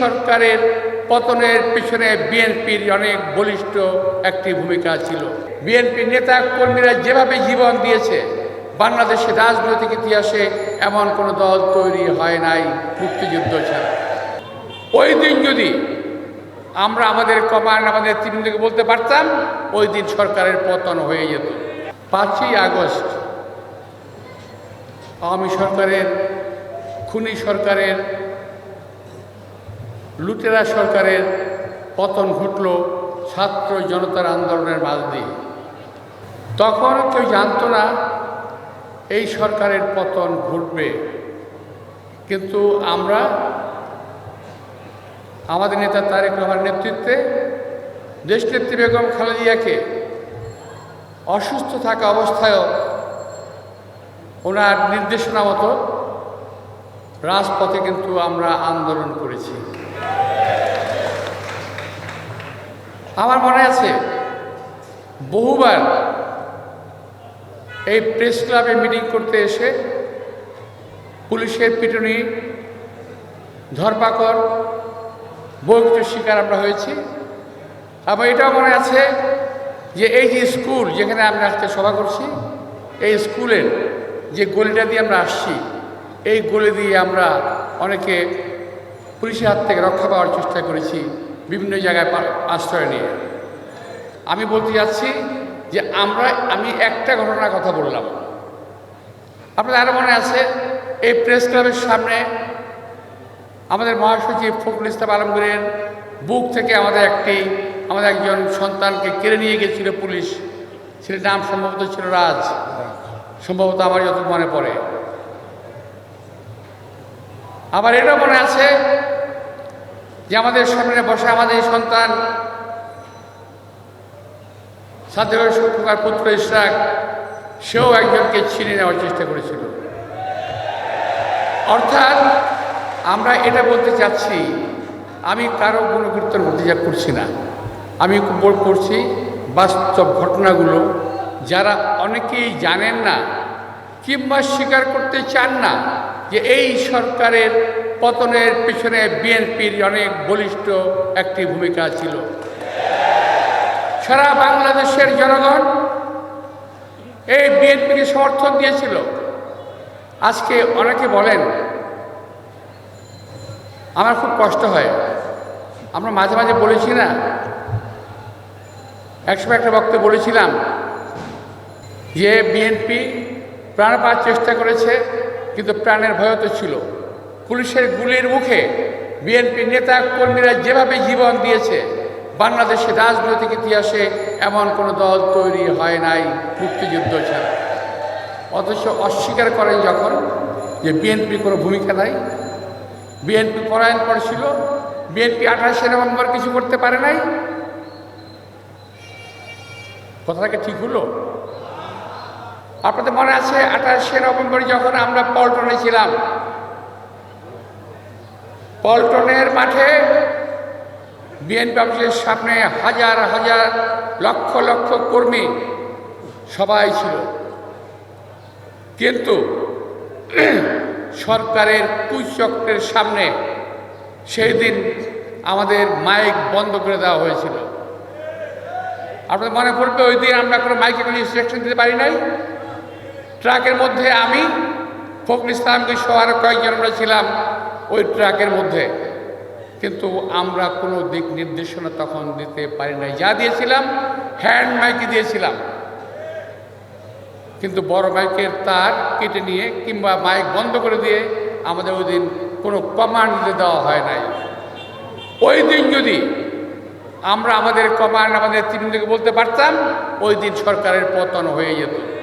সরকারের পতনের পিছনে বিএনপির অনেক বলিষ্ঠ একটি ভূমিকা ছিল। বিএনপি নেতা কর্মীরা যেভাবে জীবন দিয়েছে, বাংলাদেশের রাজনৈতিক ইতিহাসে এমন কোনো দল তৈরি হয় নাই মুক্তিযুদ্ধ ছাড়া। ওই দিন যদি আমরা আমাদের কমান্ড আমাদের তৃণমূলকে বলতে পারতাম, ওই দিন সরকারের পতন হয়ে যেত। পাঁচই আগস্ট, আওয়ামী সরকারের, খুনি সরকারের লুটেরা সরকারের পতন ঘটল ছাত্র জনতার আন্দোলনের মাঝ দিয়ে। তখন কেউ জানতো না এই সরকারের পতন ঘটবে। কিন্তু আমরা, আমাদের নেতা তারেক রহমানের নেতৃত্বে দেশনেত্রী বেগম খালেদিয়াকে অসুস্থ থাকা অবস্থায়ও ওনার নির্দেশনা মতো রাজপথে কিন্তু আমরা আন্দোলন করেছি। আমার মনে আছে, বহুবার এই প্রেস ক্লাবে মিটিং করতে এসে পুলিশের পিটুনি, ধরপাকড় বহু শিকার আমরা হয়েছি। আমার এটাও মনে আছে যে এই যে স্কুল যেখানে আমরা আজকে সভা করছি, এই স্কুলের যে গলিটা দিয়ে আমরা আসছি, এই গলি দিয়ে আমরা অনেকে পুলিশের হাত থেকে রক্ষা পাওয়ার চেষ্টা করেছি, বিভিন্ন জায়গায় আশ্রয় নিয়ে। আমি বলতে যাচ্ছি যে আমরা, আমি একটা ঘটনার কথা বললাম। আপনাদের আরও মনে আছে? এই প্রেস ক্লাবের সামনে আমাদের মহাসচিব ফখরুল ইসলাম আলমগীরের বুক থেকে আমাদের একটি, আমাদের একজন সন্তানকে কেড়ে নিয়ে গেছিল পুলিশ। ছেলের নাম সম্ভবত ছিল রাজ। সম্ভবত আমার যত মনে পড়ে। আবার এটাও মনে আছে যে আমাদের সামনে বসে আমাদের সন্তান সাধ্যের সুখকার পুত্র ইশরাক সেও একজনকে ছিনে নেওয়ার চেষ্টা করেছিল। অর্থাৎ আমরা এটা বলতে চাচ্ছি, আমি কারও গুণকীর্তন করতে যা করছি না। আমি করছি বাস্তব ঘটনাগুলো, যারা অনেকেই জানেন না কিংবা স্বীকার করতে চান না। যে এই সরকারের পতনের পিছনে বিএনপির অনেক বলিষ্ঠ একটি ভূমিকা ছিল। সারা বাংলাদেশের জনগণ এই বিএনপিকে সমর্থন দিয়েছিল। আজকে অনেকে বলেন, আমার খুব কষ্ট হয়। আমরা মাঝে মাঝে বলেছি না। একসময় একটা বক্তব্য বলেছিলাম যে বিএনপি প্রাণ পাওয়ার চেষ্টা করেছে কিন্তু প্রাণের ভয় তো ছিল। পুলিশের গুলির মুখে বিএনপি নেতা কর্মীরা যেভাবে জীবন দিয়েছে, বাংলাদেশের রাজনৈতিক ইতিহাসে এমন কোনো দল তৈরি হয় নাই মুক্তিযুদ্ধ ছাড়া। অথচ অস্বীকার করেন যখন যে বিএনপি কোনো ভূমিকা নাই। বিএনপি পরায়ণ করেছিল, বিএনপি আঠাশে নভেম্বর কিছু করতে পারে নাই। কথাটাকে ঠিক হলো? আপনাদের মনে আছে আঠাশে নভেম্বর যখন আমরা পল্টনে ছিলাম? পল্টনের মাঠে বিএনপি অফিসের সামনে হাজার হাজার লক্ষ লক্ষ কর্মী সবাই ছিল। কিন্তু সরকারের কুচক্রের সামনে সেই দিন আমাদের মাইক বন্ধ করে দেওয়া হয়েছিল। আপনাদের মনে পড়বে ওই দিন আমরা কোনো মাইকে কোনো ইনস্ট্রাকশন দিতে পারি নাই? ট্রাকের মধ্যে আমি, ফখরুল ইসলামকে সহ কয়েকজন আমরা ছিলাম ওই ট্রাকের মধ্যে। কিন্তু আমরা কোনো দিক নির্দেশনা তখন দিতে পারি নাই। যা দিয়েছিলাম, হ্যান্ড মাইকে দিয়েছিলাম। কিন্তু বড় মাইকের তার কেটে নিয়ে কিংবা মাইক বন্ধ করে দিয়ে আমাদের ওই দিন কোনো কমান্ড দিতে দেওয়া হয় নাই। ওই দিন যদি আমরা আমাদের কমান্ড আমাদের তৃণমূলকে বলতে পারতাম, ওই দিন সরকারের পতন হয়ে যেত।